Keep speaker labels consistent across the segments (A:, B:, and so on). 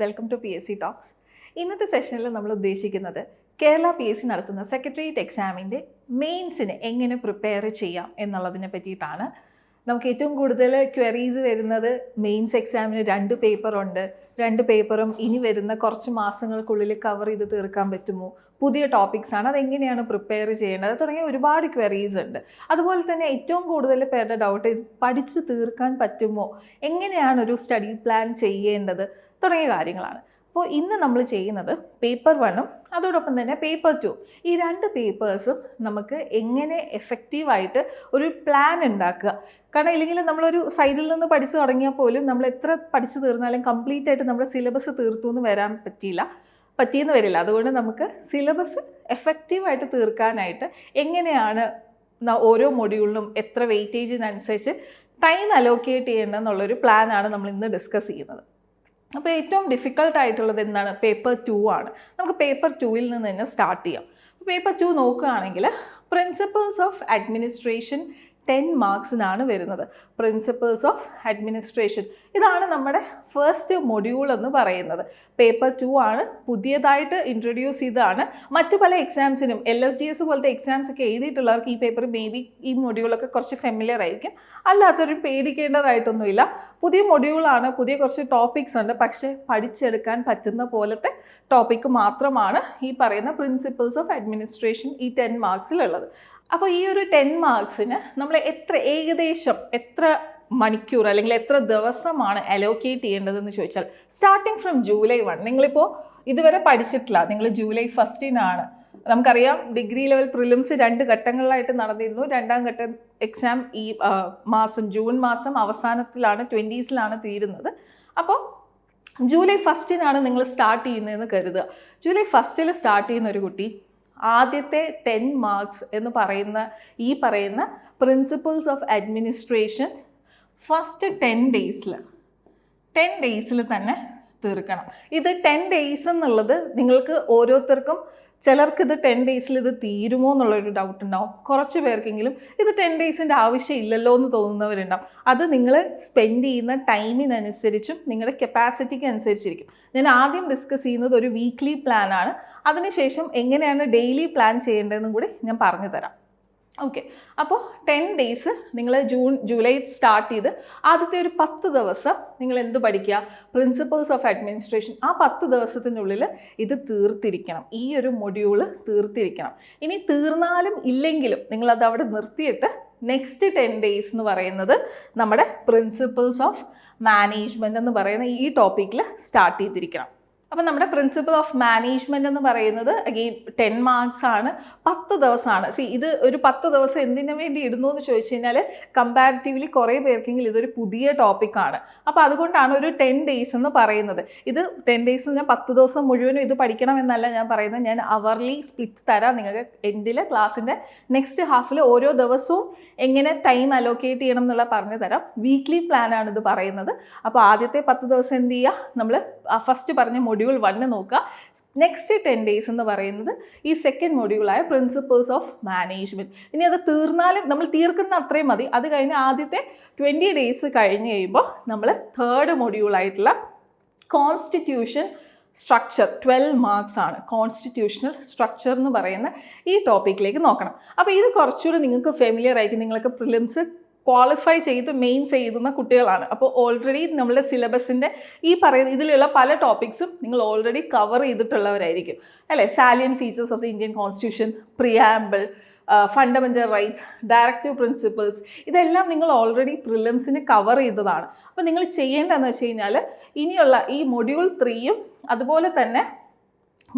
A: Welcome to P S C talks ഇന്നത്തെ സെഷനിൽ നമ്മൾ ഉദ്ദേശിക്കുന്നത് കേരള പി എസ് സി നടത്തുന്ന സെക്രട്ടേറിയറ്റ് എക്സാമിന്റെ മെയിൻസിന് എങ്ങനെ പ്രിപ്പയർ ചെയ്യാം എന്നുള്ളതിനെ പറ്റിയിട്ടാണ്. നമുക്ക് ഏറ്റവും കൂടുതൽ ക്വയറീസ് വരുന്നത് മെയിൻസ് എക്സാമിന് രണ്ട് പേപ്പറുണ്ട് രണ്ട് പേപ്പറും ഇനി വരുന്ന കുറച്ച് മാസങ്ങൾക്കുള്ളിൽ കവർ ചെയ്ത് തീർക്കാൻ പറ്റുമോ? പുതിയ ടോപ്പിക്സ് ആണ്. അതെങ്ങനെയാണ് പ്രിപ്പയർ ചെയ്യേണ്ടത്? തുടങ്ങിയ ഒരുപാട് ക്വയറീസ് ഉണ്ട്. അതുപോലെ തന്നെ ഏറ്റവും കൂടുതൽ പേരുടെ ഡൗട്ട് പഠിച്ചു തീർക്കാൻ പറ്റുമോ? എങ്ങനെയാണ് ഒരു സ്റ്റഡി പ്ലാൻ ചെയ്യേണ്ടത്? തുടങ്ങിയ കാര്യങ്ങളാണ്. അപ്പോൾ ഇന്ന് നമ്മൾ ചെയ്യുന്നത് പേപ്പർ വണ്ണും അതോടൊപ്പം തന്നെ പേപ്പർ ടു ഈ രണ്ട് പേപ്പേഴ്സും നമുക്ക് എങ്ങനെ എഫക്റ്റീവായിട്ട് ഒരു പ്ലാൻ ഉണ്ടാക്കുക. കാരണം ഇല്ലെങ്കിൽ നമ്മളൊരു സൈഡിൽ നിന്ന് പഠിച്ചു തുടങ്ങിയാൽ പോലും നമ്മൾ എത്ര പഠിച്ചു തീർന്നാലും കംപ്ലീറ്റ് ആയിട്ട് നമ്മുടെ സിലബസ് തീർത്തു എന്ന് വരാൻ പറ്റിയില്ല പറ്റിയെന്ന് വരില്ല. അതുകൊണ്ട് നമുക്ക് സിലബസ് എഫക്റ്റീവായിട്ട് തീർക്കാനായിട്ട് എങ്ങനെയാണ് ഓരോ മൊഡ്യൂളിനും എത്ര വെയിറ്റേജിനനുസരിച്ച് ടൈം അലോക്കേറ്റ് ചെയ്യേണ്ടതെന്നുള്ളൊരു പ്ലാനാണ് നമ്മൾ ഇന്ന് ഡിസ്കസ് ചെയ്യുന്നത്. അപ്പോൾ ഏറ്റവും ഡിഫിക്കൾട്ട് ആയിട്ടുള്ളത് എന്താണ്? പേപ്പർ ടു ആണ്. നമുക്ക് പേപ്പർ ടുവിൽ നിന്ന് തന്നെ സ്റ്റാർട്ട് ചെയ്യാം. പേപ്പർ ടു നോക്കുകയാണെങ്കിൽ പ്രിൻസിപ്പിൾസ് ഓഫ് അഡ്മിനിസ്ട്രേഷൻ ടെൻ മാർക്സിനാണ് വരുന്നത്. പ്രിൻസിപ്പിൾസ് ഓഫ് അഡ്മിനിസ്ട്രേഷൻ ഇതാണ് നമ്മുടെ ഫസ്റ്റ് മൊഡ്യൂൾ എന്ന് പറയുന്നത്. പേപ്പർ ടു ആണ്. പുതിയതായിട്ട് ഇൻട്രൊഡ്യൂസ് ചെയ്തതാണ്. മറ്റു പല എക്സാംസിനും എൽ എസ് ഡി എസ് പോലത്തെ എക്സാംസ് ഒക്കെ എഴുതിയിട്ടുള്ളവർക്ക് ഈ പേപ്പർ മേ ബി ഈ മൊഡ്യൂളൊക്കെ കുറച്ച് ഫെമിലിയർ ആയിരിക്കും. അല്ലാത്തൊരു പേടിക്കേണ്ടതായിട്ടൊന്നുമില്ല. പുതിയ മൊഡ്യൂളാണ് പുതിയ കുറച്ച് ടോപ്പിക്സ് ഉണ്ട്. പക്ഷേ പഠിച്ചെടുക്കാൻ പറ്റുന്ന പോലത്തെ ടോപ്പിക്ക് മാത്രമാണ് ഈ പറയുന്ന പ്രിൻസിപ്പിൾസ് ഓഫ് അഡ്മിനിസ്ട്രേഷൻ ഈ ടെൻ മാർക്സിലുള്ളത്. അപ്പോൾ ഈ ഒരു ടെൻ മാർക്സിന് നമ്മൾ എത്ര ഏകദേശം എത്ര മണിക്കൂർ അല്ലെങ്കിൽ എത്ര ദിവസമാണ് അലോക്കേറ്റ് ചെയ്യേണ്ടതെന്ന് ചോദിച്ചാൽ സ്റ്റാർട്ടിങ് ഫ്രം ജൂലൈ വൺ നിങ്ങളിപ്പോൾ ഇതുവരെ പഠിച്ചിട്ടില്ല. നിങ്ങൾ ജൂലൈ ഫസ്റ്റിനാണ് നമുക്കറിയാം ഡിഗ്രി ലെവൽ പ്രിലിംസ് രണ്ട് ഘട്ടങ്ങളിലായിട്ട് നടന്നിരുന്നു. രണ്ടാം ഘട്ട എക്സാം ഈ മാസം ജൂൺ മാസം അവസാനത്തിലാണ് ട്വന്റീസിലാണ് തീരുന്നത്. അപ്പോൾ ജൂലൈ ഫസ്റ്റിനാണ് നിങ്ങൾ സ്റ്റാർട്ട് ചെയ്യുന്നതെന്ന് കരുതുക. ജൂലൈ ഫസ്റ്റിൽ സ്റ്റാർട്ട് ചെയ്യുന്ന ഒരു കുട്ടി ആദ്യത്തെ ടെൻ മാർക്സ് എന്ന് പറയുന്ന ഈ പറയുന്ന principles of administration first ten ഡേയ്സിൽ ടെൻ ഡേയ്സിൽ തന്നെ തീർക്കണം. ഇത് ടെൻ ഡേയ്സ് എന്നുള്ളത് നിങ്ങൾക്ക് ഓരോരുത്തർക്കും ചിലർക്ക് ഇത് ടെൻ ഡേയ്സിൽ ഇത് തീരുമോ എന്നുള്ളൊരു ഡൗട്ട് ഉണ്ടാവും. കുറച്ച് പേർക്കെങ്കിലും ഇത് ടെൻ ഡേയ്സിന്റെ ആവശ്യമില്ലല്ലോ എന്ന് തോന്നുന്നവരുണ്ടാവും. അത് നിങ്ങൾ സ്പെൻഡ് ചെയ്യുന്ന ടൈമിനനുസരിച്ചും നിങ്ങളുടെ കപ്പാസിറ്റിക്ക് അനുസരിച്ചിരിക്കും. ഞാൻ ആദ്യം ഡിസ്കസ് ചെയ്യുന്നത് ഒരു വീക്ക്ലി പ്ലാനാണ് അതിനുശേഷം എങ്ങനെയാണ് ഡെയിലി പ്ലാൻ ചെയ്യേണ്ടതെന്നും കൂടി ഞാൻ പറഞ്ഞു തരാം ഓക്കെ അപ്പോൾ ടെൻ ഡേയ്സ് നിങ്ങൾ ജൂൺ ജൂലൈ സ്റ്റാർട്ട് ചെയ്ത് ആദ്യത്തെ ഒരു പത്ത് ദിവസം നിങ്ങൾ എന്ത് പഠിക്കുക? പ്രിൻസിപ്പിൾസ് ഓഫ് അഡ്മിനിസ്ട്രേഷൻ ആ പത്ത് ദിവസത്തിനുള്ളിൽ ഇത് തീർത്തിരിക്കണം. ഈ ഒരു മൊഡ്യൂൾ തീർത്തിരിക്കണം. ഇനി തീർന്നാലും ഇല്ലെങ്കിലും നിങ്ങളത് അവിടെ നിർത്തിയിട്ട് നെക്സ്റ്റ് ടെൻ ഡേയ്സ് എന്ന് പറയുന്നത് നമ്മുടെ പ്രിൻസിപ്പിൾസ് ഓഫ് മാനേജ്മെന്റ് എന്ന് പറയുന്ന ഈ ടോപ്പിക്കിൽ സ്റ്റാർട്ട് ചെയ്തിരിക്കണം. അപ്പം നമ്മുടെ പ്രിൻസിപ്പിൾ ഓഫ് മാനേജ്മെന്റ് എന്ന് പറയുന്നത് അഗെയിൻ ടെൻ മാർക്സ് ആണ്. പത്ത് ദിവസമാണ്. സി ഇത് ഒരു പത്ത് ദിവസം എന്തിനു വേണ്ടി ഇടുന്നു എന്ന് ചോദിച്ചു കഴിഞ്ഞാൽ കമ്പാരിറ്റീവ്ലി കുറേ പേർക്കെങ്കിലും ഇതൊരു പുതിയ ടോപ്പിക്കാണ് അപ്പോൾ അതുകൊണ്ടാണ് ഒരു ടെൻ ഡേയ്സ് എന്ന് പറയുന്നത്. ഇത് ടെൻ ഡേയ്സ് ഞാൻ പത്ത് ദിവസം മുഴുവനും ഇത് പഠിക്കണം എന്നല്ല ഞാൻ പറയുന്നത്. ഞാൻ അവർലി സ്പ്ലിറ്റ് തരാം. നിങ്ങൾക്ക് എൻഡിലെ ക്ലാസ്സിന്റെ നെക്സ്റ്റ് ഹാഫിൽ ഓരോ ദിവസവും എങ്ങനെ ടൈം അലോക്കേറ്റ് ചെയ്യണം എന്നുള്ള പറഞ്ഞു തരാം. വീക്ക്ലി പ്ലാനാണ് ഇത് പറയുന്നത്. അപ്പോൾ ആദ്യത്തെ പത്ത് ദിവസം എന്ത് ചെയ്യുക? നമ്മൾ ഫസ്റ്റ് പറഞ്ഞ മൊഡ്യൂൾ വണ്ണ് നോക്കുക. നെക്സ്റ്റ് ടെൻ ഡേയ്സ് എന്ന് പറയുന്നത് ഈ സെക്കൻഡ് മൊഡ്യൂളായ പ്രിൻസിപ്പിൾസ് ഓഫ് മാനേജ്മെന്റ് ഇനി അത് തീർന്നാലും നമ്മൾ തീർക്കുന്ന അത്രയും മതി. അത് കഴിഞ്ഞ് ആദ്യത്തെ ട്വന്റി ഡേയ്സ് കഴിഞ്ഞ് കഴിയുമ്പോൾ നമ്മൾ തേർഡ് മൊഡ്യൂളായിട്ടുള്ള കോൺസ്റ്റിറ്റ്യൂഷൻ സ്ട്രക്ചർ ട്വൽവ് മാർക്സ് ആണ്. കോൺസ്റ്റിറ്റ്യൂഷണൽ സ്ട്രക്ചർ എന്ന് പറയുന്ന ഈ ടോപ്പിക്കിലേക്ക് നോക്കണം. അപ്പോൾ ഇത് കുറച്ചുകൂടി നിങ്ങൾക്ക് ഫെമിലിയർ ആയിരിക്കും. നിങ്ങൾക്ക് പ്രിലിംസ് ക്വാളിഫൈ ചെയ്ത് മെയിൻ എഴുതുന്ന കുട്ടികളാണ്. അപ്പോൾ ഓൾറെഡി നമ്മുടെ സിലബസിന്റെ ഈ പറയുന്ന ഇതിലുള്ള പല ടോപ്പിക്സും നിങ്ങൾ ഓൾറെഡി കവർ ചെയ്തിട്ടുള്ളവരായിരിക്കും. അല്ലേ? Salient features of the Indian constitution preamble fundamental rights directive principles ഇതെല്ലാം നിങ്ങൾ ഓൾറെഡി പ്രിലിംസിന് കവർ ചെയ്തതാണ്. അപ്പോൾ നിങ്ങൾ ചെയ്യേണ്ടതെന്ന് വെച്ച് കഴിഞ്ഞാൽ ഇനിയുള്ള ഈ മൊഡ്യൂൾ ത്രീയും അതുപോലെ തന്നെ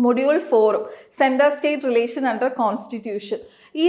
A: മൊഡ്യൂൾ ഫോറും central state relation under constitution ഈ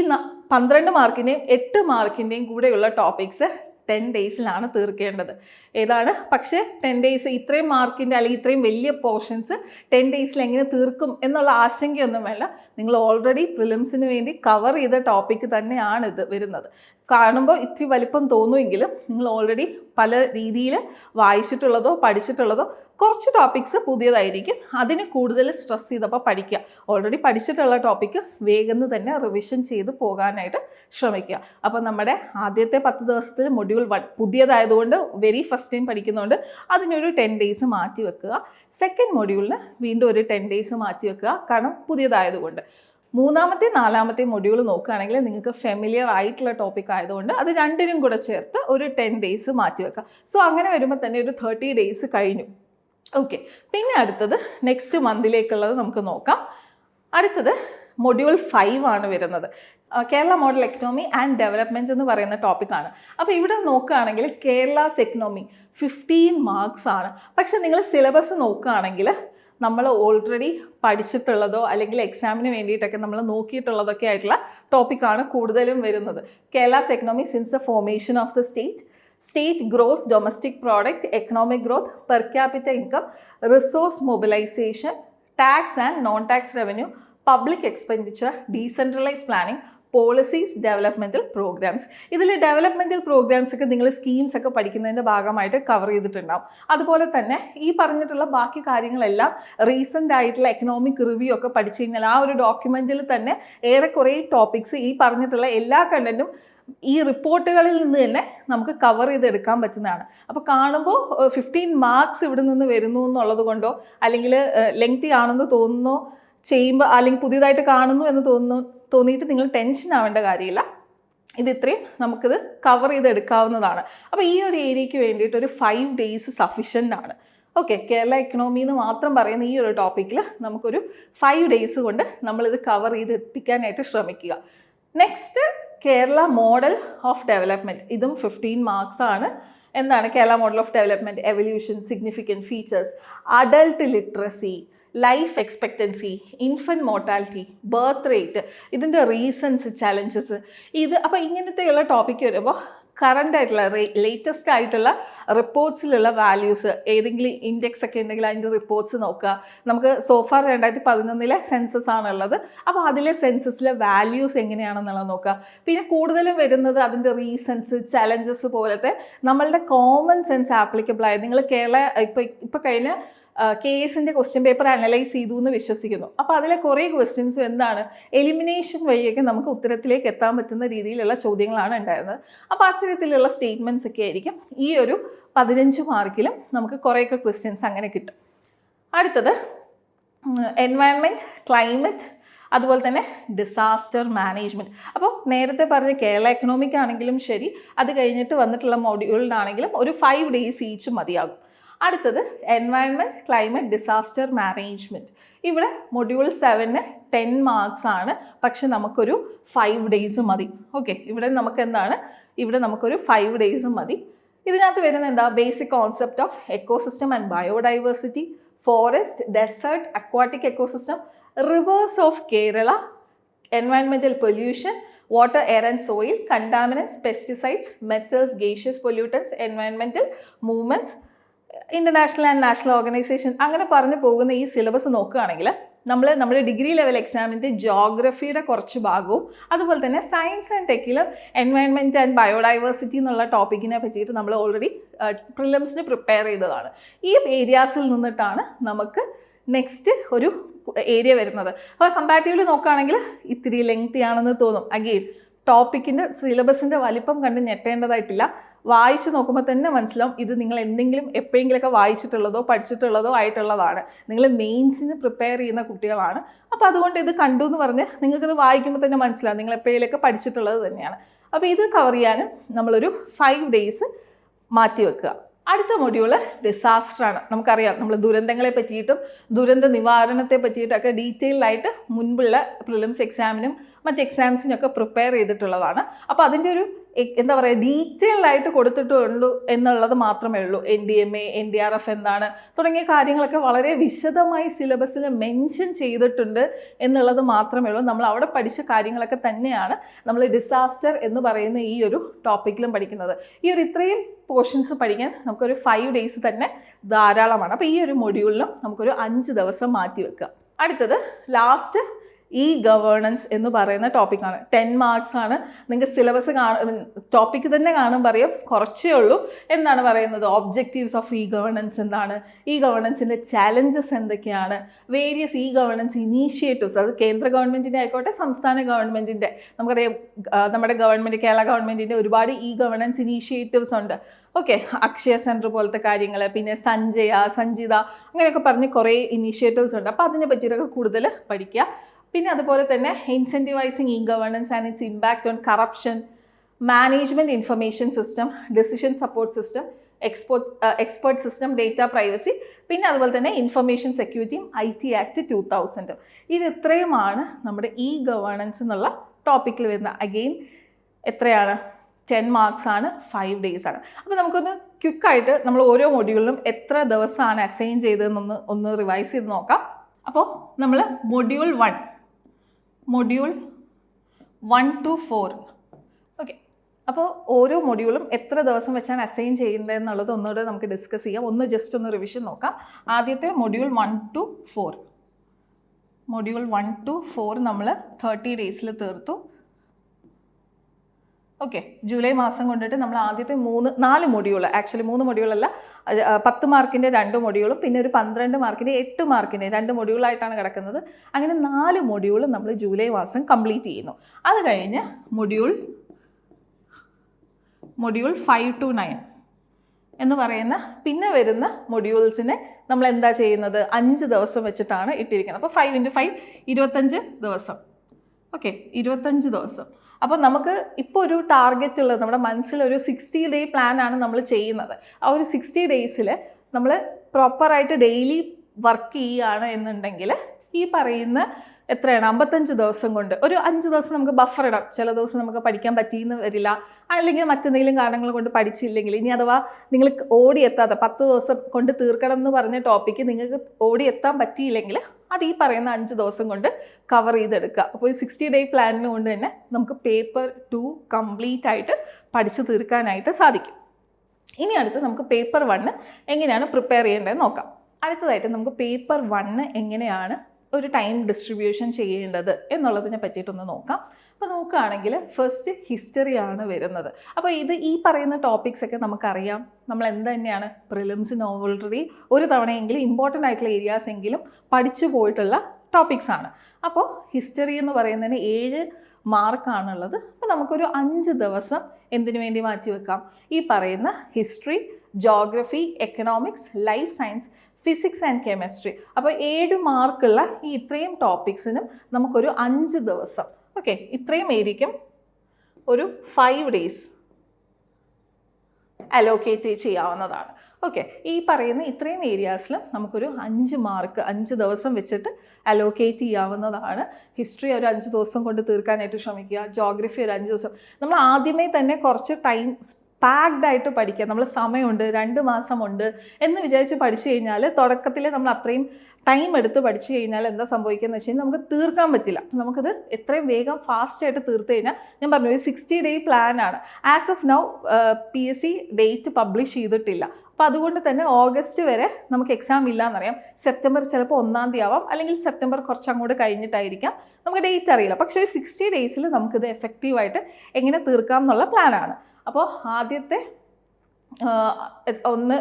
A: പന്ത്രണ്ട് മാർക്കിന്റെയും എട്ട് മാർക്കിന്റെയും കൂടെയുള്ള ടോപ്പിക്സ് ടെൻ ഡേയ്സിലാണ് തീർക്കേണ്ടത്. ഏതാണ്? പക്ഷേ ടെൻ ഡേയ്സ് ഇത്രയും മാർക്കിന്റെ അല്ലെങ്കിൽ ഇത്രയും വലിയ പോർഷൻസ് ടെൻ ഡേയ്സിൽ എങ്ങനെ തീർക്കും എന്നുള്ള ആശങ്കയൊന്നും വേണ്ട. നിങ്ങൾ ഓൾറെഡി പ്രിലിംസിന് വേണ്ടി കവർ ചെയ്ത ടോപ്പിക്ക് തന്നെയാണ് ഇത് വരുന്നത്. കാണുമ്പോൾ ഇത്തിരി വലിപ്പം തോന്നുമെങ്കിലും നിങ്ങൾ ഓൾറെഡി പല രീതിയിൽ വായിച്ചിട്ടുള്ളതോ പഠിച്ചിട്ടുള്ളതോ കുറച്ച് ടോപ്പിക്സ് പുതിയതായിരിക്കും. അതിന് കൂടുതൽ സ്ട്രെസ് ചെയ്തപ്പോൾ പഠിക്കുക. ഓൾറെഡി പഠിച്ചിട്ടുള്ള ടോപ്പിക്ക് വേഗം തന്നെ റിവിഷൻ ചെയ്ത് പോകാനായിട്ട് ശ്രമിക്കുക. അപ്പോൾ നമ്മുടെ ആദ്യത്തെ പത്ത് ദിവസത്തിൽ മൊഡ്യൂൾ വൺ പുതിയതായതുകൊണ്ട് വെരി ഫസ്റ്റ് ടൈം പഠിക്കുന്നതുകൊണ്ട് അതിനൊരു ടെൻ ഡേയ്സ് മാറ്റി വെക്കുക. സെക്കൻഡ് മൊഡ്യൂളിന് വീണ്ടും ഒരു ടെൻ ഡേയ്സ് മാറ്റി വെക്കുക. കാരണം പുതിയതായതുകൊണ്ട്. മൂന്നാമത്തെ നാലാമത്തെ മൊഡ്യൂൾ നോക്കുകയാണെങ്കിൽ നിങ്ങൾക്ക് ഫെമിലിയർ ആയിട്ടുള്ള ടോപ്പിക് ആയതുകൊണ്ട് അത് രണ്ടിനും കൂടെ ചേർത്ത് ഒരു ടെൻ ഡേയ്സ് മാറ്റി വെക്കുക. സോ അങ്ങനെ വരുമ്പോൾ തന്നെ ഒരു തേർട്ടി ഡേയ്സ് കഴിഞ്ഞു. ഓക്കെ പിന്നെ അടുത്തത് നെക്സ്റ്റ് മന്തിലേക്കുള്ളത് നമുക്ക് നോക്കാം. അടുത്തത് മൊഡ്യൂൾ ഫൈവ് ആണ് വരുന്നത്. Kerala model economy and development എന്ന് പറയുന്ന ടോപ്പിക്കാണ് അപ്പോൾ ഇവിടെ നോക്കുകയാണെങ്കിൽ കേരളാസ് എക്കണോമി ഫിഫ്റ്റീൻ മാർക്സ് ആണ്. പക്ഷെ നിങ്ങൾ സിലബസ് നോക്കുകയാണെങ്കിൽ നമ്മൾ ഓൾറെഡി പഠിച്ചിട്ടുള്ളതോ അല്ലെങ്കിൽ എക്സാമിന് വേണ്ടിയിട്ടൊക്കെ നമ്മൾ നോക്കിയിട്ടുള്ളതൊക്കെ ആയിട്ടുള്ള ടോപ്പിക്കാണ് കൂടുതലും വരുന്നത്. Kerala's economy since the formation of the state state gross domestic product economic growth per capita income resource mobilisation tax and non tax revenue public expenditure decentralise planning policies developmental programmes ഇതിൽ developmental programmes ഒക്കെ നിങ്ങൾ schemes ഒക്കെ പഠിക്കുന്നതിന്റെ ഭാഗമായിട്ട് cover ചെയ്തിട്ടുണ്ടാവും. അതുപോലെ തന്നെ ഈ പറഞ്ഞിട്ടുള്ള ബാക്കി കാര്യങ്ങളെല്ലാം റീസെന്റ് ആയിട്ടുള്ള എക്കണോമിക് റിവ്യൂ ഒക്കെ പഠിച്ചു കഴിഞ്ഞാൽ ആ ഒരു ഡോക്യുമെന്റിൽ തന്നെ ഏറെക്കുറെ ടോപ്പിക്സ് ഈ പറഞ്ഞിട്ടുള്ള എല്ലാ കണ്ടന്റും ഈ റിപ്പോർട്ടുകളിൽ നിന്ന് തന്നെ നമുക്ക് കവർ ചെയ്തെടുക്കാൻ പറ്റുന്നതാണ്. അപ്പോൾ കാണുമ്പോൾ ഫിഫ്റ്റീൻ മാർക്സ് ഇവിടെ നിന്ന് വരുന്നു എന്നുള്ളത് കൊണ്ടോ അല്ലെങ്കിൽ ലെങ്തി ആണെന്ന് തോന്നുന്നു ചെയ്യുമ്പോൾ അല്ലെങ്കിൽ പുതിയതായിട്ട് കാണുന്നു എന്ന് തോന്നുന്നു തോന്നിയിട്ട് നിങ്ങൾ ടെൻഷൻ ആവേണ്ട കാര്യമില്ല. ഇത് ഇത്രയും നമുക്കിത് കവർ ചെയ്തെടുക്കാവുന്നതാണ്. അപ്പോൾ ഈ ഒരു ഏരിയയ്ക്ക് വേണ്ടിയിട്ട് ഒരു ഫൈവ് ഡേയ്സ് സഫീഷ്യന്റ് ആണ്. ഓക്കെ കേരള എക്കണോമി എന്ന് മാത്രം പറയുന്ന ഈ ഒരു ടോപ്പിക്കിൽ നമുക്കൊരു ഫൈവ് ഡേയ്സ് കൊണ്ട് നമ്മളിത് കവർ ചെയ്ത് എത്തിക്കാനായിട്ട് ശ്രമിക്കുക. Next Kerala model of development ഇതും ഫിഫ്റ്റീൻ മാർക്സ് ആണ്. എന്താണ് Kerala model of development evolution significant features adult literacy life expectancy infant mortality birth rate ഇതിന്റെ റീസൺസ് ചലഞ്ചസ് ഇത് അപ്പോൾ ഇങ്ങനത്തെയുള്ള ടോപ്പിക്ക് വരുമ്പോൾ കറണ്ട് ആയിട്ടുള്ള ലേറ്റസ്റ്റ് ആയിട്ടുള്ള റിപ്പോർട്ട്സിലുള്ള വാല്യൂസ് ഏതെങ്കിലും ഇൻഡെക്സ് ഒക്കെ ഉണ്ടെങ്കിൽ അതിന്റെ റിപ്പോർട്ട്സ് നോക്കുക. നമുക്ക് സോഫാർ രണ്ടായിരത്തി പതിനൊന്നിലെ സെൻസസ് ആണുള്ളത്. അപ്പോൾ അതിലെ സെൻസസിലെ വാല്യൂസ് എങ്ങനെയാണെന്നുള്ളത് നോക്കുക. പിന്നെ കൂടുതലും വരുന്നത് അതിന്റെ റീസൺസ് ചലഞ്ചസ് പോലത്തെ നമ്മളുടെ കോമൺ സെൻസ് ആപ്ലിക്കബിൾ ആയത് നിങ്ങൾ കേരള ഇപ്പോൾ ഇപ്പോൾ കഴിഞ്ഞ കെ എസിന്റെ ക്വസ്റ്റ്യൻ പേപ്പർ അനലൈസ് ചെയ്തു എന്ന് വിശ്വസിക്കുന്നു. അപ്പോൾ അതിലെ കുറേ ക്വസ്റ്റ്യൻസ് എന്താണ്? എലിമിനേഷൻ വഴിയൊക്കെ നമുക്ക് ഉത്തരത്തിലേക്ക് എത്താൻ പറ്റുന്ന രീതിയിലുള്ള ചോദ്യങ്ങളാണ് ഉണ്ടായിരുന്നത്. അപ്പോൾ അത്തരത്തിലുള്ള സ്റ്റേറ്റ്മെന്റ്സ് ഒക്കെ ആയിരിക്കും ഈ ഒരു പതിനഞ്ച് മാർക്കിലും നമുക്ക് കുറേയൊക്കെ ക്വസ്റ്റ്യൻസ് അങ്ങനെ കിട്ടും. അടുത്തത് എൻവയൺമെന്റ് ക്ലൈമറ്റ് അതുപോലെ തന്നെ ഡിസാസ്റ്റർ മാനേജ്മെന്റ് അപ്പോൾ നേരത്തെ പറഞ്ഞ കേരള എക്കണോമിക് ആണെങ്കിലും ശരി അത് കഴിഞ്ഞിട്ട് വന്നിട്ടുള്ള മോഡ്യൂളിനാണെങ്കിലും ഒരു ഫൈവ് ഡേയ്സ് ഈച്ച് മതിയാകും. അടുത്തത് എൻവയൺമെന്റ് ക്ലൈമറ്റ് ഡിസാസ്റ്റർ മാനേജ്മെന്റ് ഇവിടെ മൊഡ്യൂൾ സെവന് ടെൻ മാർക്സ് ആണ്. പക്ഷെ നമുക്കൊരു ഫൈവ് ഡേയ്സ് മതി. ഓക്കെ ഇവിടെ നമുക്ക് എന്താണ് ഇവിടെ നമുക്കൊരു ഫൈവ് ഡേയ്സ് മതി. ഇതിനകത്ത് വരുന്ന എന്താ? Basic concept of ecosystem and biodiversity forest desert aquatic ecosystem rivers of Kerala environmental pollution water air and soil contaminants pesticides metals gaseous pollutants എൻവയൺമെന്റൽ movements, international and national organisation അങ്ങനെ പറഞ്ഞു പോകുന്ന ഈ syllabus നോക്കുകയാണെങ്കിൽ നമ്മൾ നമ്മുടെ ഡിഗ്രി ലെവൽ എക്സാമിന്റെ ജോഗ്രഫിയുടെ കുറച്ച് ഭാഗവും അതുപോലെ തന്നെ സയൻസ് ആൻഡ് ടെക്കിലും എൻവയൺമെന്റ് ആൻഡ് ബയോഡൈവേഴ്സിറ്റി എന്നുള്ള ടോപ്പിക്കിനെ പറ്റിയിട്ട് നമ്മൾ ഓൾറെഡി പ്രിലിംസിന് പ്രിപ്പയർ ചെയ്തതാണ്. ഈ ഏരിയാസിൽ നിന്നിട്ടാണ് നമുക്ക് നെക്സ്റ്റ് ഒരു ഏരിയ വരുന്നത്. അപ്പോൾ കമ്പാരിറ്റീവ്ലി നോക്കുകയാണെങ്കിൽ ഇത്തിരി ലെങ്തി ആണെന്ന് തോന്നും. അഗെയിൻ ടോപ്പിക്കിന്റെ സിലബസിന്റെ വലിപ്പം കണ്ട് ഞെട്ടേണ്ടതായിട്ടില്ല. വായിച്ച് നോക്കുമ്പോൾ തന്നെ മനസ്സിലാവും ഇത് നിങ്ങൾ എന്തെങ്കിലും എപ്പോഴെങ്കിലുമൊക്കെ വായിച്ചിട്ടുള്ളതോ പഠിച്ചിട്ടുള്ളതോ ആയിട്ടുള്ളതാണ്. നിങ്ങൾ മെയിൻസിന് പ്രിപ്പയർ ചെയ്യുന്ന കുട്ടികളാണ്. അപ്പോൾ അതുകൊണ്ട് ഇത് കണ്ടു എന്ന് പറഞ്ഞ് നിങ്ങൾക്കിത് വായിക്കുമ്പോൾ തന്നെ മനസ്സിലാവും നിങ്ങൾ എപ്പോഴേലൊക്കെ പഠിച്ചിട്ടുള്ളത് തന്നെയാണ്. അപ്പോൾ ഇത് കവർ ചെയ്യാനും നമ്മളൊരു ഫൈവ് ഡേയ്സ് മാറ്റി വെക്കുക. അടുത്ത മൊഡ്യൂൾ ഡിസാസ്റ്റർ ആണ്. നമുക്കറിയാം നമ്മൾ ദുരന്തങ്ങളെ പറ്റിയിട്ടും ദുരന്ത നിവാരണത്തെ പറ്റിയിട്ടൊക്കെ ഡീറ്റെയിൽഡായിട്ട് മുൻപുള്ള പ്രിലിംസ് എക്സാമിനും മറ്റ് എക്സാംസിനൊക്കെ പ്രിപ്പയർ ചെയ്തിട്ടുള്ളതാണ്. അപ്പോൾ അതിന്റെ ഒരു എന്താ പറയുക ഡീറ്റെയിൽഡ് ആയിട്ട് കൊടുത്തിട്ടുള്ളൂ എന്നുള്ളത് മാത്രമേ ഉള്ളൂ. N D M A N D R F എന്താണ് തുടങ്ങിയ കാര്യങ്ങളൊക്കെ വളരെ വിശദമായി സിലബസിൽ മെൻഷൻ ചെയ്തിട്ടുണ്ട് എന്നുള്ളത് മാത്രമേ ഉള്ളൂ. നമ്മൾ അവിടെ പഠിച്ച കാര്യങ്ങളൊക്കെ തന്നെയാണ് നമ്മൾ ഡിസാസ്റ്റർ എന്ന് പറയുന്ന ഈ ഒരു ടോപ്പിക്കിലും പഠിക്കുന്നത്. ഈ ഒരു ഇത്രയും പോർഷൻസ് പഠിക്കാൻ നമുക്കൊരു ഫൈവ് ഡേയ്സ് തന്നെ ധാരാളമാണ്. അപ്പോൾ ഈ ഒരു മൊഡ്യൂളിലും നമുക്കൊരു അഞ്ച് ദിവസം മാറ്റി വെക്കുക. അടുത്തത് ലാസ്റ്റ് ഇ ഗവേണൻസ് എന്ന് പറയുന്ന ടോപ്പിക്കാണ് ടെൻ മാർക്സ് ആണ്. നിങ്ങൾക്ക് സിലബസ് കാണും ടോപ്പിക്ക് തന്നെ കാണും പറയും. കുറച്ചേ ഉള്ളൂ. എന്താണ് പറയുന്നത്? ഒബ്ജക്റ്റീവ്സ് ഓഫ് ഇ ഗവേണൻസ് എന്താണ്? ഇ ഗവേണൻസിന്റെ ചാലഞ്ചസ് എന്തൊക്കെയാണ്? വേരിയസ് ഇ ഗവേണൻസ് ഇനീഷ്യേറ്റീവ്സ് അത് കേന്ദ്ര ഗവൺമെന്റിന്റെ ആയിക്കോട്ടെ സംസ്ഥാന ഗവൺമെന്റിന്റെ നമുക്കറിയാം നമ്മുടെ ഗവൺമെന്റ് കേരള ഗവൺമെന്റിന്റെ ഒരുപാട് ഇ ഗവേണൻസ് ഇനീഷ്യേറ്റീവ്സ് ഉണ്ട്. ഓക്കെ അക്ഷയ സെന്റർ പോലത്തെ കാര്യങ്ങൾ പിന്നെ സഞ്ജയ സഞ്ജിത അങ്ങനെയൊക്കെ പറഞ്ഞ് കുറേ ഇനീഷ്യേറ്റീവ്സ് ഉണ്ട്. അപ്പോൾ അതിനെ പറ്റിയിട്ടൊക്കെ കൂടുതൽ പഠിക്കുക പിന്നെ അതുപോലെ തന്നെ incentivising e governance and its impact on corruption management information system decision support system export expert system data privacy പിന്നെ അതുപോലെ തന്നെ ഇൻഫർമേഷൻ സെക്യൂരിറ്റിയും ഐ ടി ആക്ട് ടു തൗസൻഡും ഇത് ഇത്രയുമാണ് നമ്മുടെ ഇ ഗവേണൻസ് എന്നുള്ള ടോപ്പിക്കിൽ വരുന്ന. അഗെയിൻ എത്രയാണ്? ടെൻ മാർക്സ് ആണ് ഫൈവ് ഡേയ്സ് ആണ്. അപ്പോൾ നമുക്കൊന്ന് ക്വിക്കായിട്ട് നമ്മൾ ഓരോ മൊഡ്യൂളിലും എത്ര ദിവസമാണ് അസൈൻ ചെയ്തതെന്നൊന്ന് ഒന്ന് റിവൈസ് ചെയ്ത് നോക്കാം. അപ്പോൾ നമ്മൾ module one module one two four okay അപ്പോൾ ഓരോ മൊഡ്യൂളും എത്ര ദിവസം വെച്ചാണ് അസൈൻ ചെയ്യുന്നത് എന്നുള്ളത് ഒന്നുകൂടെ നമുക്ക് ഡിസ്കസ് ചെയ്യാം. ഒന്ന് ജസ്റ്റ് ഒന്ന് റിവിഷൻ നോക്കാം. ആദ്യത്തെ module one two four module one two four നമ്മൾ തേർട്ടി ഡേയ്സിൽ തീർത്തു. ഓക്കെ ജൂലൈ മാസം കൊണ്ടിട്ട് നമ്മൾ ആദ്യത്തെ മൂന്ന് നാല് മൊഡ്യൂൾ ആക്ച്വലി മൂന്ന് മൊഡ്യൂളല്ല പത്ത് മാർക്കിന്റെ രണ്ട് മൊഡ്യൂളും പിന്നെ ഒരു പന്ത്രണ്ട് മാർക്കിന്റെ എട്ട് മാർക്കിന്റെ രണ്ട് മൊഡ്യൂളായിട്ടാണ് കിടക്കുന്നത്. അങ്ങനെ നാല് മൊഡ്യൂൾ നമ്മൾ ജൂലൈ മാസം കംപ്ലീറ്റ് ചെയ്യുന്നു. അത് കഴിഞ്ഞ് module module five two nine എന്ന് പറയുന്ന പിന്നെ വരുന്ന മൊഡ്യൂൾസിനെ നമ്മൾ എന്താ ചെയ്യുന്നത്? അഞ്ച് ദിവസം വെച്ചിട്ടാണ് ഇട്ടിരിക്കുന്നത്. അപ്പോൾ ഫൈവ് ഇന്റു ഫൈവ് ഇരുപത്തഞ്ച് ദിവസം. ഓക്കെ ഇരുപത്തഞ്ച് ദിവസം. അപ്പോൾ നമുക്ക് ഇപ്പോൾ ഒരു ടാർഗറ്റ് ഉള്ളത് നമ്മുടെ മനസ്സിൽ ഒരു സിക്സ്റ്റി ഡേ പ്ലാൻ ആണ് നമ്മൾ ചെയ്യുന്നത്. ആ ഒരു സിക്സ്റ്റി ഡേയ്സിൽ നമ്മൾ പ്രോപ്പറായിട്ട് ഡെയിലി വർക്ക് ചെയ്യുകയാണ് എന്നുണ്ടെങ്കിൽ ഈ പറയുന്ന എത്രയാണ്? അമ്പത്തഞ്ച് ദിവസം കൊണ്ട്. ഒരു അഞ്ച് ദിവസം നമുക്ക് ബഫർ ഇടാം. ചില ദിവസം നമുക്ക് പഠിക്കാൻ പറ്റിയെന്ന് വരില്ല. അല്ലെങ്കിൽ മറ്റെന്തെങ്കിലും കാരണങ്ങൾ കൊണ്ട് പഠിച്ചില്ലെങ്കിൽ. ഇനി അഥവാ നിങ്ങൾ ഓടിയെത്താതെ പത്ത് ദിവസം കൊണ്ട് തീർക്കണം എന്ന് പറഞ്ഞ ടോപ്പിക്ക് നിങ്ങൾക്ക് ഓടിയെത്താൻ പറ്റിയില്ലെങ്കിൽ അത് ഈ പറയുന്ന അഞ്ച് ദിവസം കൊണ്ട് കവർ ചെയ്തെടുക്കുക. അപ്പോൾ ഒരു സിക്സ്റ്റി ഡേ പ്ലാനിന് കൊണ്ട് തന്നെ നമുക്ക് പേപ്പർ ടു കംപ്ലീറ്റ് ആയിട്ട് പഠിച്ചു തീർക്കാനായിട്ട് സാധിക്കും. ഇനി അടുത്ത് നമുക്ക് പേപ്പർ വണ്ണ് എങ്ങനെയാണ് പ്രിപ്പയർ ചെയ്യേണ്ടതെന്ന് നോക്കാം. അടുത്തതായിട്ട് നമുക്ക് പേപ്പർ വണ്ണ് എങ്ങനെയാണ് ഒരു ടൈം ഡിസ്ട്രിബ്യൂഷൻ ചെയ്യേണ്ടത് എന്നുള്ളതിനെ പറ്റിയിട്ടൊന്ന് നോക്കാം. അപ്പോൾ നോക്കുകയാണെങ്കിൽ ഫസ്റ്റ് ഹിസ്റ്ററിയാണ് വരുന്നത്. അപ്പോൾ ഇത് ഈ പറയുന്ന ടോപ്പിക്സ് ഒക്കെ നമുക്കറിയാം. നമ്മൾ എന്ത് തന്നെയാണ് പ്രിലിംസിന് ഓൾറെഡി ഒരു തവണയെങ്കിലും ഇമ്പോർട്ടന്റ് ആയിട്ടുള്ള ഏരിയാസ് എങ്കിലും പഠിച്ചു പോയിട്ടുള്ള ടോപ്പിക്സ് ആണ്. അപ്പോൾ ഹിസ്റ്ററി എന്ന് പറയുന്നതിന് ഏഴ് മാർക്കാണുള്ളത് അപ്പോൾ നമുക്കൊരു അഞ്ച് ദിവസം എന്തിനു വേണ്ടി മാറ്റി വെക്കാം? ഈ പറയുന്ന history geography economics life science physics and chemistry. അപ്പോൾ ഏഴ് മാർക്കുള്ള ഈ ഇത്രയും ടോപ്പിക്സിനും നമുക്കൊരു അഞ്ച് ദിവസം. ഓക്കെ ഇത്രയും ആയിരിക്കും ഒരു ഫൈവ് ഡേയ്സ് അലോക്കേറ്റ് ചെയ്യാവുന്നതാണ്. ഓക്കെ ഈ പറയുന്ന ഇത്രയും ഏരിയാസിലും നമുക്കൊരു അഞ്ച് മാർക്ക് അഞ്ച് ദിവസം വെച്ചിട്ട് അലോക്കേറ്റ് ചെയ്യാവുന്നതാണ്. ഹിസ്റ്ററി ഒരു അഞ്ച് ദിവസം കൊണ്ട് തീർക്കാനായിട്ട് ശ്രമിക്കുക ജോഗ്രഫി ഒരു അഞ്ച് ദിവസം. നമ്മൾ ആദ്യമേ തന്നെ കുറച്ച് ടൈം പാക്ഡ് ആയിട്ട് പഠിക്കുക. നമ്മൾ സമയമുണ്ട് രണ്ട് മാസമുണ്ട് എന്ന് വിചാരിച്ച് പഠിച്ചു കഴിഞ്ഞാൽ തുടക്കത്തിൽ നമ്മൾ അത്രയും ടൈം എടുത്ത് പഠിച്ചു കഴിഞ്ഞാൽ എന്താ സംഭവിക്കുന്നത് വെച്ച് കഴിഞ്ഞാൽ നമുക്ക് തീർക്കാൻ പറ്റില്ല. നമുക്കത് എത്രയും വേഗം ഫാസ്റ്റ് ആയിട്ട് തീർത്ത് കഴിഞ്ഞാൽ ഞാൻ പറഞ്ഞു ഒരു സിക്സ്റ്റി ഡേ പ്ലാനാണ് as of now P S C date publish ചെയ്തിട്ടില്ല. അപ്പോൾ അതുകൊണ്ട് തന്നെ ഓഗസ്റ്റ് വരെ നമുക്ക് എക്സാം ഇല്ല എന്നറിയാം സെപ്റ്റംബർ ചിലപ്പോൾ ഒന്നാം തീയതി ആവാം. അല്ലെങ്കിൽ സെപ്റ്റംബർ കുറച്ച് അങ്ങോട്ട് കഴിഞ്ഞിട്ടായിരിക്കാം. നമുക്ക് ഡേറ്റ് അറിയില്ല. പക്ഷേ സിക്സ്റ്റി ഡേയ്സിൽ നമുക്കിത് എഫക്റ്റീവായിട്ട് എങ്ങനെ തീർക്കാം എന്നുള്ള പ്ലാനാണ് അപ്പോൾ ആദ്യത്തെ ഒന്ന്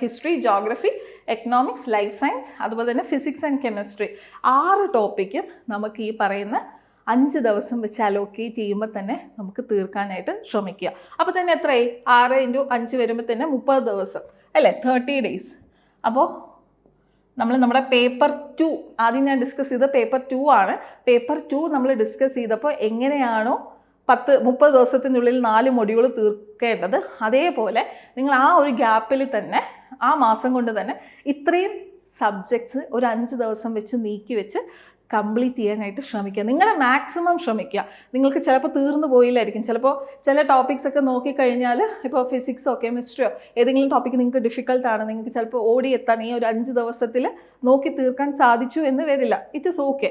A: history geography economics life science അതുപോലെ തന്നെ ഫിസിക്സ് ആൻഡ് കെമിസ്ട്രി ആറ് ടോപ്പിക്കും നമുക്ക് ഈ പറയുന്ന അഞ്ച് ദിവസം വെച്ച് അലോക്കേറ്റ് ചെയ്യുമ്പോൾ തന്നെ നമുക്ക് തീർക്കാനായിട്ട് ശ്രമിക്കുക. അപ്പോൾ തന്നെ എത്രയായി ആറ് ഇന്റു അഞ്ച് വരുമ്പോൾ തന്നെ മുപ്പത് ദിവസം അല്ലേ? തേർട്ടി ഡേയ്സ് അപ്പോൾ നമ്മൾ നമ്മുടെ പേപ്പർ ടു ആദ്യം ഞാൻ ഡിസ്കസ് ചെയ്ത പേപ്പർ ടു ആണ്. പേപ്പർ ടു നമ്മൾ ഡിസ്കസ് ചെയ്തപ്പോൾ എങ്ങനെയാണോ പത്ത് മുപ്പത് ദിവസത്തിനുള്ളിൽ നാല് മൊഡ്യൂൾ തീർക്കേണ്ടത് അതേപോലെ നിങ്ങൾ ആ ഒരു ഗ്യാപ്പിൽ തന്നെ ആ മാസം കൊണ്ട് തന്നെ ഇത്രയും സബ്ജക്ട്സ് ഒരു അഞ്ച് ദിവസം വെച്ച് നീക്കി വെച്ച് കംപ്ലീറ്റ് ചെയ്യാനായിട്ട് ശ്രമിക്കുക. നിങ്ങളുടെ മാക്സിമം ശ്രമിക്കുക. നിങ്ങൾക്ക് ചിലപ്പോൾ തീർന്നു പോയില്ലായിരിക്കും. ചിലപ്പോൾ ചില ടോപ്പിക്സ് ഒക്കെ നോക്കിക്കഴിഞ്ഞാൽ ഇപ്പോൾ ഫിസിക്സോ കെമിസ്ട്രിയോ ഏതെങ്കിലും ടോപ്പിക് നിങ്ങൾക്ക് ഡിഫിക്കൽട്ടാണ് നിങ്ങൾക്ക് ചിലപ്പോൾ ഓടിയെത്താൻ ഈ ഒരു അഞ്ച് ദിവസത്തിൽ നോക്കി തീർക്കാൻ സാധിച്ചു എന്ന് വരില്ല. ഇറ്റ് ഇസ് ഓക്കെ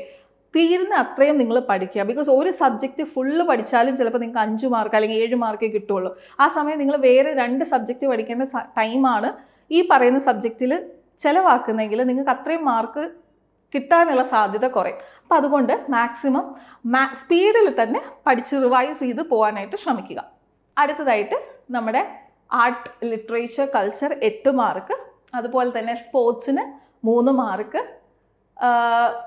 A: തീരുന്ന അത്രയും നിങ്ങൾ പഠിക്കുക. ബിക്കോസ് ഒരു സബ്ജക്റ്റ് ഫുള്ള് പഠിച്ചാലും ചിലപ്പോൾ നിങ്ങൾക്ക് അഞ്ച് മാർക്ക് അല്ലെങ്കിൽ ഏഴ് മാർക്കേ കിട്ടുള്ളൂ ആ സമയം നിങ്ങൾ വേറെ രണ്ട് സബ്ജക്റ്റ് പഠിക്കേണ്ട ടൈമാണ് ഈ പറയുന്ന സബ്ജക്റ്റിൽ ചിലവാക്കുന്നെങ്കിൽ നിങ്ങൾക്ക് അത്രയും മാർക്ക് കിട്ടാനുള്ള സാധ്യത കുറയും. അപ്പം അതുകൊണ്ട് മാക്സിമം മാ സ്പീഡിൽ തന്നെ പഠിച്ച് റിവൈസ് ചെയ്ത് പോകാനായിട്ട് ശ്രമിക്കുക. അടുത്തതായിട്ട് നമ്മുടെ ആർട്ട് ലിറ്ററേച്ചർ കൾച്ചർ എട്ട് മാർക്ക് അതുപോലെ തന്നെ സ്പോർട്സിന് മൂന്ന് മാർക്ക്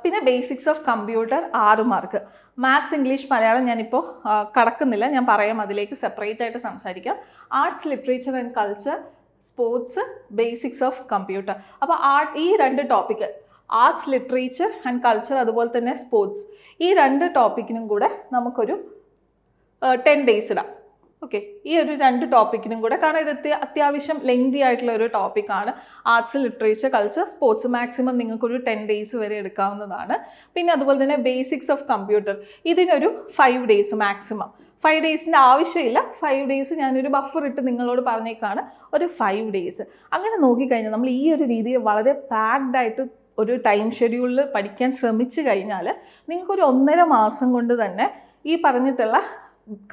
A: പിന്നെ ബേസിക്സ് ഓഫ് കമ്പ്യൂട്ടർ ആറ് മാർക്ക് മാത്സ് ഇംഗ്ലീഷ് മലയാളം ഞാനിപ്പോൾ കടക്കുന്നില്ല. ഞാൻ പറയാം അതിലേക്ക് സെപ്പറേറ്റ് ആയിട്ട് സംസാരിക്കാം. Arts literature and culture sports basics of computer അപ്പോൾ ആർട്ട് ഈ രണ്ട് topic arts literature and culture അതുപോലെ തന്നെ സ്പോർട്സ് ഈ രണ്ട് ടോപ്പിക്കിനും കൂടെ നമുക്കൊരു ടെൻ ഡേയ്സ് ഇടാം. ഓക്കെ ഈ ഒരു രണ്ട് ടോപ്പിക്കിനും കൂടെ കാരണം ഇത് അത്യാവശ്യം ലെങ്തി ആയിട്ടുള്ള ഒരു ടോപ്പിക്കാണ് arts literature culture sports maximum നിങ്ങൾക്കൊരു ടെൻ ഡേയ്സ് വരെ എടുക്കാവുന്നതാണ്. പിന്നെ അതുപോലെ തന്നെ ബേസിക്സ് ഓഫ് കമ്പ്യൂട്ടർ ഇതിനൊരു ഫൈവ് ഡേയ്സ് മാക്സിമം ഫൈവ് ഡേയ്സിന്റെ ആവശ്യമില്ല. ഫൈവ് ഡേയ്സ് ഞാനൊരു ബഫർ ഇട്ട് നിങ്ങളോട് പറഞ്ഞേക്കാണ്. ഒരു ഫൈവ് ഡേയ്സ് അങ്ങനെ നോക്കിക്കഴിഞ്ഞാൽ നമ്മൾ ഈ ഒരു രീതിയിൽ വളരെ പാക്ഡ് ആയിട്ട് ഒരു ടൈം ഷെഡ്യൂളിൽ പഠിക്കാൻ ശ്രമിച്ചു കഴിഞ്ഞാൽ നിങ്ങൾക്കൊരു ഒന്നര മാസം കൊണ്ട് തന്നെ ഈ പറഞ്ഞിട്ടുള്ള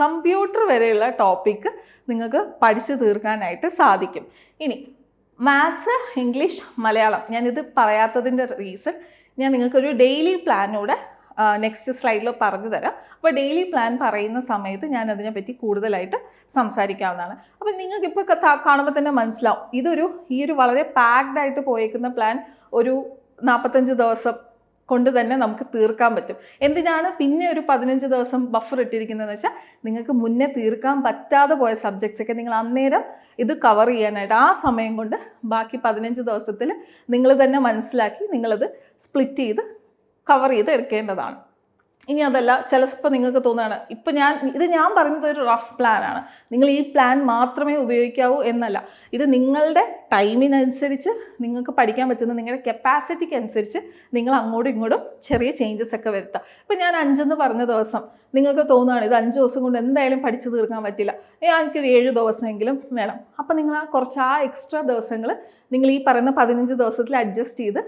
A: കമ്പ്യൂട്ടർ വരെയുള്ള ടോപ്പിക്ക് നിങ്ങൾക്ക് പഠിച്ചു തീർക്കാനായിട്ട് സാധിക്കും. ഇനി മാത്സ് ഇംഗ്ലീഷ് മലയാളം. ഞാനിത് പറയാത്തതിന്റെ റീസൺ ഞാൻ നിങ്ങൾക്കൊരു ഡെയിലി പ്ലാനൂടെ നെക്സ്റ്റ് സ്ലൈഡിൽ പറഞ്ഞു തരാം. അപ്പോൾ ഡെയിലി പ്ലാൻ പറയുന്ന സമയത്ത് ഞാൻ അതിനെപ്പറ്റി കൂടുതലായിട്ട് സംസാരിക്കാവുന്നതാണ്. അപ്പോൾ നിങ്ങൾക്ക് ഇപ്പോൾ കാണുമ്പോൾ തന്നെ മനസ്സിലാവും. ഇതൊരു ഈ ഒരു വളരെ പാക്ഡ് ആയിട്ട് പോയേക്കുന്ന പ്ലാൻ ഒരു നാൽപ്പത്തഞ്ച് ദിവസം കൊണ്ട് തന്നെ നമുക്ക് തീർക്കാൻ പറ്റും. എന്തിനാണ് പിന്നെ ഒരു പതിനഞ്ച് ദിവസം ബഫർ ഇട്ടിരിക്കുന്നതെന്ന് വെച്ചാൽ നിങ്ങൾക്ക് മുന്നേ തീർക്കാൻ പറ്റാതെ പോയ സബ്ജക്ട്സ് ഒക്കെ നിങ്ങൾ അന്നേരം ഇത് കവർ ചെയ്യാനായിട്ട് ആ സമയം കൊണ്ട് ബാക്കി പതിനഞ്ച് ദിവസത്തിൽ നിങ്ങൾ തന്നെ മനസ്സിലാക്കി നിങ്ങളത് സ്പ്ലിറ്റ് ചെയ്ത് കവർ ചെയ്ത് എടുക്കേണ്ടതാണ്. ഇനി അതല്ല ചിലപ്പോൾ നിങ്ങൾക്ക് തോന്നുകയാണ് ഇപ്പം ഞാൻ ഇത് ഞാൻ പറഞ്ഞത് ഒരു റഫ് പ്ലാനാണ് നിങ്ങൾ ഈ പ്ലാൻ മാത്രമേ ഉപയോഗിക്കാവൂ എന്നല്ല. ഇത് നിങ്ങളുടെ ടൈമിനനുസരിച്ച് നിങ്ങൾക്ക് പഠിക്കാൻ പറ്റുന്ന നിങ്ങളുടെ കപ്പാസിറ്റിക്ക് അനുസരിച്ച് നിങ്ങൾ അങ്ങോട്ടും ഇങ്ങോട്ടും ചെറിയ ചേഞ്ചസ് ഒക്കെ വരുത്താം ഇപ്പം ഞാൻ അഞ്ചെന്ന് പറഞ്ഞ ദിവസം നിങ്ങൾക്ക് തോന്നുകയാണ് ഇത് അഞ്ച് ദിവസം കൊണ്ട് എന്തായാലും പഠിച്ചു തീർക്കാൻ പറ്റില്ല. ഏ, എനിക്കൊരു ഏഴ് ദിവസമെങ്കിലും വേണം. അപ്പം നിങ്ങൾ ആ കുറച്ച് ആ എക്സ്ട്രാ ദിവസങ്ങൾ നിങ്ങൾ ഈ പറയുന്ന പതിനഞ്ച് ദിവസത്തിൽ അഡ്ജസ്റ്റ് ചെയ്ത്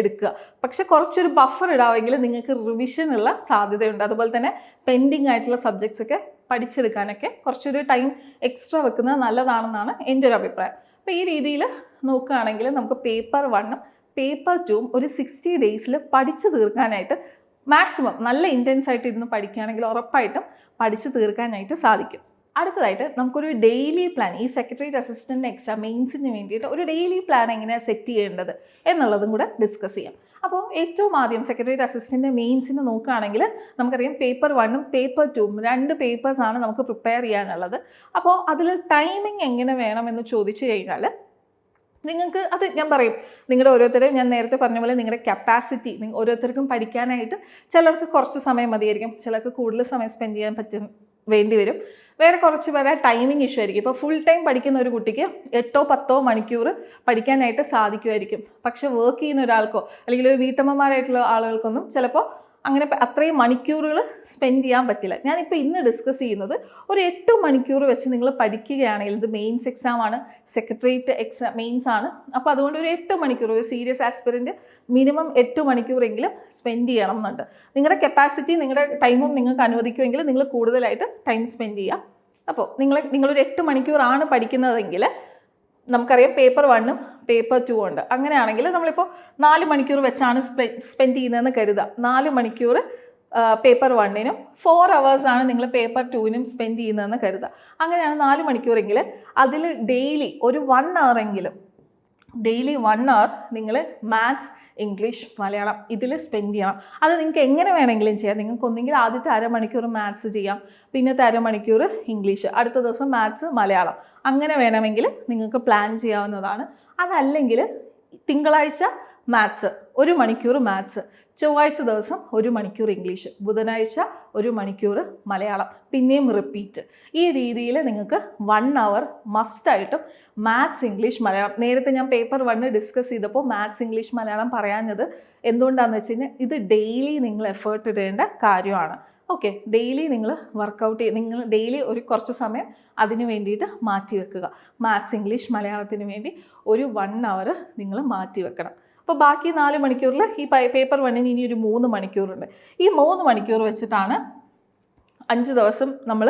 A: എടുക്കുക. പക്ഷെ കുറച്ചൊരു ബഫർ ഇടാമെങ്കിൽ നിങ്ങൾക്ക് റിവിഷനുള്ള സാധ്യതയുണ്ട്. അതുപോലെ തന്നെ പെൻഡിങ് ആയിട്ടുള്ള സബ്ജക്ട്സ് ഒക്കെ പഠിച്ചെടുക്കാനൊക്കെ കുറച്ചൊരു ടൈം എക്സ്ട്രാ വെക്കുന്നത് നല്ലതാണെന്നാണ് എന്റെ ഒരു അഭിപ്രായം. അപ്പോൾ ഈ രീതിയിൽ നോക്കുകയാണെങ്കിൽ നമുക്ക് പേപ്പർ വണ്ണും പേപ്പർ ടൂം ഒരു സിക്സ്റ്റി ഡേയ്സിൽ പഠിച്ചു തീർക്കാനായിട്ട് മാക്സിമം നല്ല ഇന്റൻസ് ആയിട്ട് ഇരുന്ന് പഠിക്കുകയാണെങ്കിൽ ഉറപ്പായിട്ടും പഠിച്ചു തീർക്കാനായിട്ട് സാധിക്കും. അടുത്തതായിട്ട് നമുക്കൊരു ഡെയിലി പ്ലാൻ ഈ സെക്രട്ടറിയേറ്റ് അസിസ്റ്റന്റ് എക്സാം മെയിൻസിന് വേണ്ടിയിട്ട് ഒരു ഡെയിലി പ്ലാൻ എങ്ങനെ സെറ്റ് ചെയ്യേണ്ടത് എന്നുള്ളതും കൂടെ ഡിസ്കസ് ചെയ്യാം. അപ്പോൾ ഏറ്റവും ആദ്യം സെക്രട്ടറിയേറ്റ് അസിസ്റ്റന്റ് മെയിൻസിന് നോക്കുകയാണെങ്കിൽ നമുക്കറിയാം പേപ്പർ വണ്ണും പേപ്പർ ടൂവും രണ്ട് പേപ്പേഴ്സാണ് നമുക്ക് പ്രിപ്പയർ ചെയ്യാനുള്ളത്. അപ്പോൾ അതിൽ ടൈമിംഗ് എങ്ങനെ വേണമെന്ന് ചോദിച്ചു കഴിഞ്ഞാൽ നിങ്ങൾക്ക് അത് ഞാൻ പറയും നിങ്ങളുടെ ഓരോരുത്തരെയും ഞാൻ നേരത്തെ പറഞ്ഞ പോലെ നിങ്ങളുടെ കപ്പാസിറ്റി ഓരോരുത്തർക്കും പഠിക്കാനായിട്ട് ചിലർക്ക് കുറച്ച് സമയം മതിയായിരിക്കും ചിലർക്ക് കൂടുതൽ സമയം സ്പെൻഡ് ചെയ്യാൻ പറ്റും വേണ്ടി വരും വേറെ കുറച്ച് പേരെ ടൈമിംഗ് ഇഷ്യൂ ആയിരിക്കും. ഇപ്പോൾ ഫുൾ ടൈം പഠിക്കുന്ന ഒരു കുട്ടിക്ക് എട്ടോ പത്തോ മണിക്കൂർ പഠിക്കാനായിട്ട് സാധിക്കുമായിരിക്കും. പക്ഷേ വർക്ക് ചെയ്യുന്ന ഒരാൾക്കോ അല്ലെങ്കിൽ വീട്ടമ്മമാരായിട്ടുള്ള ആളുകൾക്കൊന്നും ചിലപ്പോൾ അങ്ങനെ അത്രയും മണിക്കൂറുകൾ സ്പെൻഡ് ചെയ്യാൻ പറ്റില്ല. ഞാനിപ്പോൾ ഇന്ന് ഡിസ്കസ് ചെയ്യുന്നത് ഒരു എട്ട് മണിക്കൂർ വെച്ച് നിങ്ങൾ പഠിക്കുകയാണെങ്കിൽ ഇത് മെയിൻസ് എക്സാം ആണ് സെക്രട്ടേറിയറ്റ് എക്സാം മെയിൻസ് ആണ്. അപ്പോൾ അതുകൊണ്ട് ഒരു എട്ട് മണിക്കൂർ ഒരു സീരിയസ് ആസ്പിറന്റ് മിനിമം എട്ട് മണിക്കൂറെങ്കിലും സ്പെൻഡ് ചെയ്യണം എന്നുണ്ട്. നിങ്ങളുടെ കപ്പാസിറ്റി നിങ്ങളുടെ ടൈമും നിങ്ങൾക്ക് അനുവദിക്കുമെങ്കിൽ നിങ്ങൾ കൂടുതലായിട്ട് ടൈം സ്പെൻഡ് ചെയ്യുക അപ്പോൾ നിങ്ങൾ നിങ്ങളൊരു എട്ട് മണിക്കൂറാണ് പഠിക്കുന്നതെങ്കിൽ നമുക്കറിയാം പേപ്പർ വണ്ണും പേപ്പർ ടു ഉണ്ട്. അങ്ങനെയാണെങ്കിൽ നമ്മളിപ്പോൾ നാല് മണിക്കൂർ വെച്ചാണ് സ്പെൻഡ് ചെയ്യുന്നതെന്ന് കരുതുക. നാല് മണിക്കൂർ പേപ്പർ വണ്ണിനും ഫോർ ആണ് നിങ്ങൾ പേപ്പർ ടുവിനും സ്പെൻഡ് ചെയ്യുന്നതെന്ന് കരുതുക. അങ്ങനെയാണ് നാല് മണിക്കൂറെങ്കിൽ അതിൽ ഡെയിലി ഒരു വൺ എങ്കിലും ഡെയിലി വൺ അവർ നിങ്ങൾ മാത്സ് ഇംഗ്ലീഷ് മലയാളം ഇതിൽ സ്പെൻഡ് ചെയ്യണം. അത് നിങ്ങൾക്ക് എങ്ങനെ വേണമെങ്കിലും ചെയ്യാം. നിങ്ങൾക്ക് ഒന്നെങ്കിൽ ആദ്യത്തെ അരമണിക്കൂർ മാത്സ് ചെയ്യാം. പിന്നത്തെ അരമണിക്കൂർ ഇംഗ്ലീഷ് അടുത്ത ദിവസം മാത്സ് മലയാളം. അങ്ങനെ വേണമെങ്കിൽ നിങ്ങൾക്ക് പ്ലാൻ ചെയ്യാവുന്നതാണ്. അതല്ലെങ്കിൽ തിങ്കളാഴ്ച മാത്സ് ഒരു മണിക്കൂർ മാത്സ് ചൊവ്വാഴ്ച ദിവസം ഒരു മണിക്കൂർ ഇംഗ്ലീഷ് ബുധനാഴ്ച ഒരു മണിക്കൂർ മലയാളം. പിന്നെയും റിപ്പീറ്റ് ഈ രീതിയിൽ നിങ്ങൾക്ക് വൺ അവർ മസ്റ്റായിട്ടും മാത്സ് ഇംഗ്ലീഷ് മലയാളം. നേരത്തെ ഞാൻ പേപ്പർ വണ്ണ് ഡിസ്കസ് ചെയ്തപ്പോൾ മാത്സ് ഇംഗ്ലീഷ് മലയാളം പറയാഞ്ഞത് എന്തുകൊണ്ടാണെന്ന് വെച്ച് കഴിഞ്ഞാൽ ഇത് ഡെയിലി നിങ്ങൾ എഫേർട്ട് ഇടേണ്ട കാര്യമാണ്. ഓക്കെ ഡെയിലി നിങ്ങൾ വർക്കൗട്ട് ചെയ്ത് നിങ്ങൾ ഡെയിലി ഒരു കുറച്ച് സമയം അതിന് വേണ്ടിയിട്ട് മാറ്റി വെക്കുക. മാത്സ് ഇംഗ്ലീഷ് മലയാളത്തിന് വേണ്ടി ഒരു വൺ അവർ നിങ്ങൾ മാറ്റി വെക്കണം. അപ്പോൾ ബാക്കി നാല് മണിക്കൂറിൽ ഈ പേപ്പർ വണ്ണിന് ഇനി ഒരു മൂന്ന് മണിക്കൂറുണ്ട്. ഈ മൂന്ന് മണിക്കൂർ വെച്ചിട്ടാണ് അഞ്ച് ദിവസം നമ്മൾ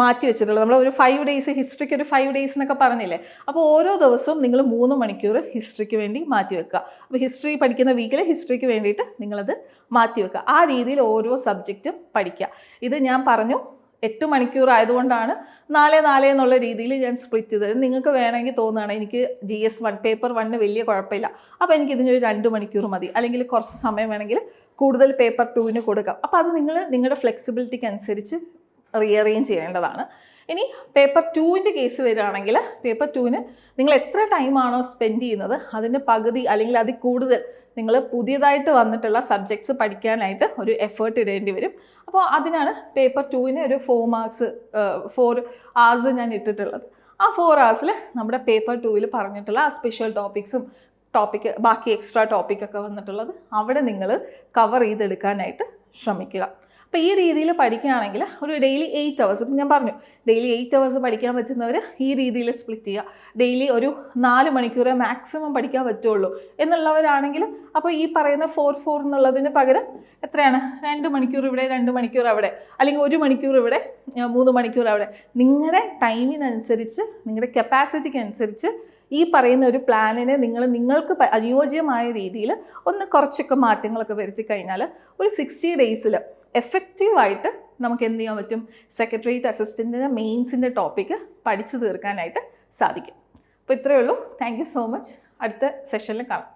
A: മാറ്റി വെച്ചിട്ടുള്ളത്. നമ്മൾ ഒരു ഫൈവ് ഡേയ്സ് ഹിസ്റ്ററിക്ക് ഒരു ഫൈവ് ഡേയ്സ് എന്നൊക്കെ പറഞ്ഞില്ലേ? അപ്പോൾ ഓരോ ദിവസവും നിങ്ങൾ മൂന്ന് മണിക്കൂർ ഹിസ്റ്ററിക്ക് വേണ്ടി മാറ്റി വെക്കുക. അപ്പോൾ ഹിസ്റ്ററി പഠിക്കുന്ന വീക്കിൽ ഹിസ്റ്ററിക്ക് വേണ്ടിയിട്ട് നിങ്ങളത് മാറ്റി വെക്കുക. ആ രീതിയിൽ ഓരോ സബ്ജക്റ്റും പഠിക്കുക. ഇത് ഞാൻ പറഞ്ഞു എട്ട് മണിക്കൂർ ആയതുകൊണ്ടാണ് നാല് നാല് എന്നുള്ള രീതിയിൽ ഞാൻ സ്പ്ലിറ്റ് ചെയ്തത്. നിങ്ങൾക്ക് വേണമെങ്കിൽ തോന്നുകയാണ് എനിക്ക് G S one paper one വലിയ കുഴപ്പമില്ല. അപ്പോൾ എനിക്ക് ഇതിനൊരു രണ്ട് മണിക്കൂർ മതി. അല്ലെങ്കിൽ കുറച്ച് സമയം വേണമെങ്കിൽ കൂടുതൽ പേപ്പർ ടൂവിന് കൊടുക്കാം. അപ്പോൾ അത് നിങ്ങൾ നിങ്ങളുടെ ഫ്ലെക്സിബിലിറ്റിക്ക് അനുസരിച്ച് റീഅറേഞ്ച് ചെയ്യേണ്ടതാണ്. ഇനി പേപ്പർ ടൂവിന്റെ കേസ് വരികയാണെങ്കിൽ പേപ്പർ ടൂവിന് നിങ്ങൾ എത്ര ടൈമാണോ സ്പെൻഡ് ചെയ്യുന്നത്? അതിന്റെ പകുതി അല്ലെങ്കിൽ അതിൽ കൂടുതൽ നിങ്ങൾ പുതിയതായിട്ട് വന്നിട്ടുള്ള സബ്ജക്ട്സ് പഠിക്കാനായിട്ട് ഒരു എഫേർട്ട് ഇടേണ്ടി വരും. അപ്പോൾ അതിനാണ് പേപ്പർ ടുവിന് ഒരു ഫോർ മാർക്സ് ഫോർ ആവേഴ്സ് ഞാൻ ഇട്ടിട്ടുള്ളത്. ആ ഫോർ ആവേഴ്സിൽ നമ്മുടെ പേപ്പർ ടുവിൽ പറഞ്ഞിട്ടുള്ള സ്പെഷ്യൽ ടോപ്പിക്സും ടോപ്പിക് ബാക്കി എക്സ്ട്രാ ടോപ്പിക്കൊക്കെ വന്നിട്ടുള്ളത് അവിടെ നിങ്ങൾ കവർ ചെയ്തെടുക്കാനായിട്ട് ശ്രമിക്കുക. അപ്പോൾ ഈ രീതിയിൽ പഠിക്കുകയാണെങ്കിൽ ഒരു ഡെയിലി എയ്റ്റ് അവേഴ്സ് ഇപ്പം ഞാൻ പറഞ്ഞു ഡെയിലി എയ്റ്റ് അവേഴ്സ് പഠിക്കാൻ പറ്റുന്നവർ ഈ രീതിയിൽ സ്പ്ലിറ്റ് ചെയ്യുക. ഡെയിലി ഒരു നാല് മണിക്കൂർ മാക്സിമം പഠിക്കാൻ പറ്റുള്ളൂ എന്നുള്ളവരാണെങ്കിൽ അപ്പോൾ ഈ പറയുന്ന ഫോർ ഫോർ എന്നുള്ളതിന് പകരം എത്രയാണ്? രണ്ട് മണിക്കൂർ ഇവിടെ രണ്ട് മണിക്കൂർ അവിടെ അല്ലെങ്കിൽ ഒരു മണിക്കൂർ ഇവിടെ മൂന്ന് മണിക്കൂർ അവിടെ. നിങ്ങളുടെ ടൈമിനനുസരിച്ച് നിങ്ങളുടെ കപ്പാസിറ്റിക്ക് അനുസരിച്ച് ഈ പറയുന്ന ഒരു പ്ലാനിനെ നിങ്ങൾ നിങ്ങൾക്ക് അനുയോജ്യമായ രീതിയിൽ ഒന്ന് കുറച്ചൊക്കെ മാറ്റങ്ങളൊക്കെ വരുത്തി കഴിഞ്ഞാൽ ഒരു സിക്സ്റ്റി ഡേയ്സിൽ എഫക്റ്റീവായിട്ട് നമുക്ക് എന്ത് ചെയ്യാൻ പറ്റും സെക്രട്ടേറിയറ്റ് അസിസ്റ്റന്റിന്റെ മെയിൻസിന്റെ ടോപ്പിക്ക് പഠിച്ചു തീർക്കാനായിട്ട് സാധിക്കും. അപ്പോൾ ഇത്രയേ ഉള്ളൂ. താങ്ക് സോ മച്ച് അടുത്ത സെഷനിൽ കാണാം.